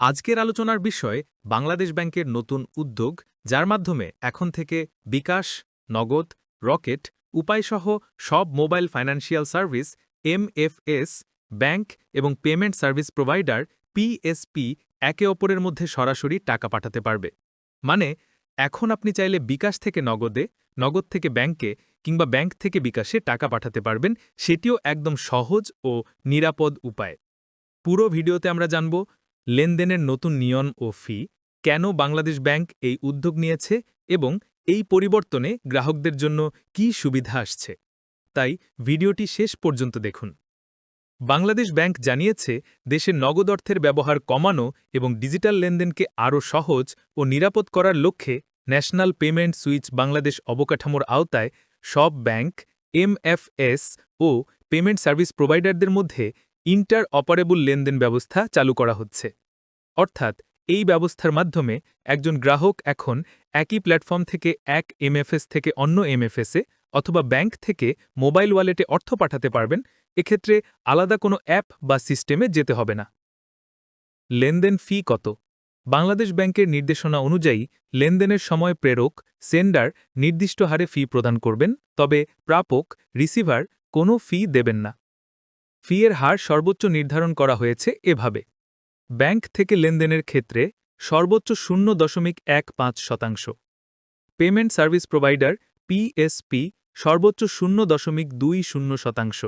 আজকের আলোচনার বিষয় বাংলাদেশ ব্যাংকের নতুন উদ্যোগ, যার মাধ্যমে এখন থেকে বিকাশ, নগদ, রকেট, উপায়সহ সব mobile financial service, MFS, bank এবং পেমেন্ট সার্ভিস প্রোভাইডার পিএসপি একে অপরের মধ্যে সরাসরি টাকা পাঠাতে পারবে। মানে এখন আপনি চাইলে বিকাশ থেকে নগদে, নগদ থেকে ব্যাংকে কিংবা ব্যাংক থেকে বিকাশে টাকা পাঠাতে পারবেন, সেটিও একদম সহজ ও নিরাপদ উপায়। পুরো ভিডিওতে আমরা জানব লেনদেনের নতুন নিয়ম ও ফি, কেন বাংলাদেশ ব্যাংক এই উদ্যোগ নিয়েছে এবং এই পরিবর্তনে গ্রাহকদের জন্য কী সুবিধা আসছে? তাই ভিডিওটি শেষ পর্যন্ত দেখুন। বাংলাদেশ ব্যাংক জানিয়েছে, দেশে নগদ অর্থের ব্যবহার কমানো এবং ডিজিটাল লেনদেনকে আরও সহজ ও নিরাপদ করার লক্ষ্যে ন্যাশনাল পেমেন্ট সুইচ বাংলাদেশ অবকাঠামোর আওতায় সব ব্যাংক, এমএফএস ও পেমেন্ট সার্ভিস প্রোভাইডারদের মধ্যে ইন্টার অপারেবল লেনদেন ব্যবস্থা চালু করা হচ্ছে। অর্থাৎ, এই ব্যবস্থার মাধ্যমে একজন গ্রাহক এখন একই প্ল্যাটফর্ম থেকে এক এমএফএস থেকে অন্য এমএফএসে অথবা ব্যাংক থেকে মোবাইল ওয়ালেটে অর্থ পাঠাতে পারবেন, এক্ষেত্রে আলাদা কোনো অ্যাপ বা সিস্টেমে যেতে হবে না। লেনদেন ফি কত? বাংলাদেশ ব্যাংকের নির্দেশনা অনুযায়ী লেনদেনের সময় প্রেরক, সেন্ডার নির্দিষ্ট হারে ফি প্রদান করবেন, তবে প্রাপক, রিসিভার কোনো ফি দেবেন না। ফিয়ের হার সর্বোচ্চ নির্ধারণ করা হয়েছে এভাবে। ব্যাংক থেকে লেনদেনের ক্ষেত্রে সর্বোচ্চ শূন্য দশমিক এক পাঁচ শতাংশ। পেমেন্ট সার্ভিস প্রোভাইডার পিএসপি সর্বোচ্চ শূন্য দশমিক দুই শূন্য শতাংশ।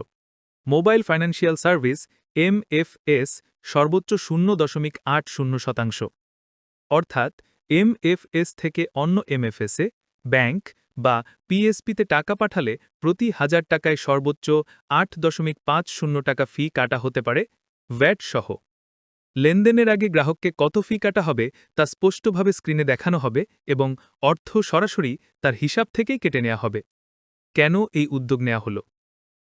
মোবাইল ফাইন্যান্সিয়াল সার্ভিস এমএফএস সর্বোচ্চ শূন্য দশমিক আট শূন্য শতাংশ। অর্থাৎ এমএফএস থেকে অন্য এমএফএসে ব্যাংক বা পিএসপিতে টাকা পাঠালে প্রতি হাজার টাকায় সর্বোচ্চ আট দশমিক পাঁচ শূন্য টাকা ফি কাটা হতে পারে ভ্যাট সহ লেনদেনের আগে গ্রাহককে কত ফি কাটা হবে তা স্পষ্টভাবে স্ক্রিনে দেখানো হবে এবং অর্থ সরাসরি তার হিসাব থেকেই কেটে নেওয়া হবে। কেন এই উদ্যোগ নেওয়া হল?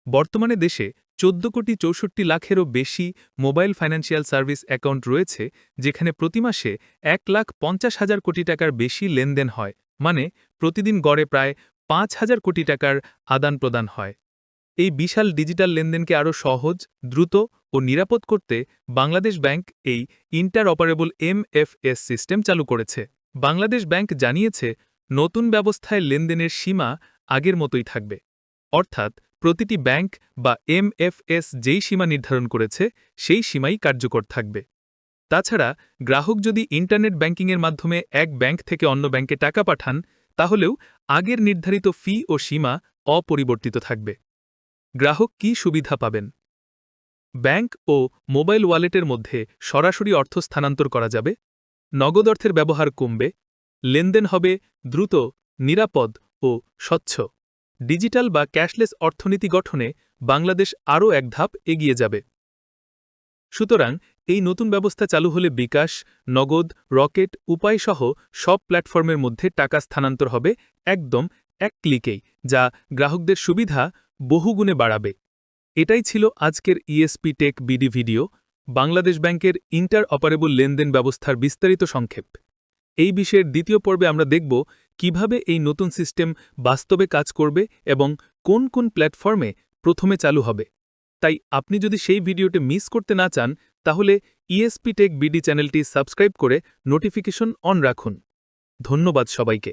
বর্তমানে দেশে চোদ্দ কোটি চৌষট্টি লাখেরও বেশি মোবাইল ফাইন্যান্সিয়াল সার্ভিস অ্যাকাউন্ট রয়েছে, যেখানে প্রতি মাসে এক লাখ পঞ্চাশ হাজার কোটি টাকার বেশি লেনদেন হয়। মানে প্রতিদিন গড়ে প্রায় পাঁচ হাজার কোটি টাকার আদান প্রদান হয়। এই বিশাল ডিজিটাল লেনদেনকে আরও সহজ, দ্রুত ও নিরাপদ করতে বাংলাদেশ ব্যাংক এই ইন্টার অপারেবল এমএফএস সিস্টেম চালু করেছে। বাংলাদেশ ব্যাংক জানিয়েছে, নতুন ব্যবস্থায় লেনদেনের সীমা আগের মতোই থাকবে। অর্থাৎ প্রতিটি ব্যাংক বা এমএফএস যেই সীমা নির্ধারণ করেছে, সেই সীমাই কার্যকর থাকবে। তাছাড়া, গ্রাহক যদি ইন্টারনেট ব্যাংকিংয়ের মাধ্যমে এক ব্যাংক থেকে অন্য ব্যাংকে টাকা পাঠান, তাহলেও আগের নির্ধারিত ফি ও সীমা অপরিবর্তিত থাকবে। গ্রাহক কি সুবিধা পাবেন? ব্যাংক ও মোবাইল ওয়ালেটের মধ্যে সরাসরি অর্থ স্থানান্তর করা যাবে। নগদ অর্থের ব্যবহার কমবে। লেনদেন হবে দ্রুত, নিরাপদ ও স্বচ্ছ। ডিজিটাল বা ক্যাশলেস অর্থনীতি গঠনে বাংলাদেশ আরও এক ধাপ এগিয়ে যাবে। সুতরাং এই নতুন ব্যবস্থা চালু হলে বিকাশ, নগদ, রকেট, উপায়সহ সব প্ল্যাটফর্মের মধ্যে টাকা স্থানান্তর হবে একদম এক ক্লিকেই, যা গ্রাহকদের সুবিধা বহুগুণে বাড়াবে। এটাই ছিল আজকের ESP tech BD video, Bangladesh ব্যাংকের ইন্টার অপারেবল লেনদেন ব্যবস্থার বিস্তারিত সংক্ষেপ। এই বিষয়ের দ্বিতীয় পর্বে আমরা দেখব কীভাবে এই নতুন সিস্টেম বাস্তবে কাজ করবে এবং কোন কোন প্ল্যাটফর্মে প্রথমে চালু হবে। তাই আপনি যদি সেই ভিডিওটি মিস করতে না চান তাহলে ইএসপি টেক বিডি চ্যানেলটি সাবস্ক্রাইব করে নোটিফিকেশন অন রাখুন। ধন্যবাদ সবাইকে।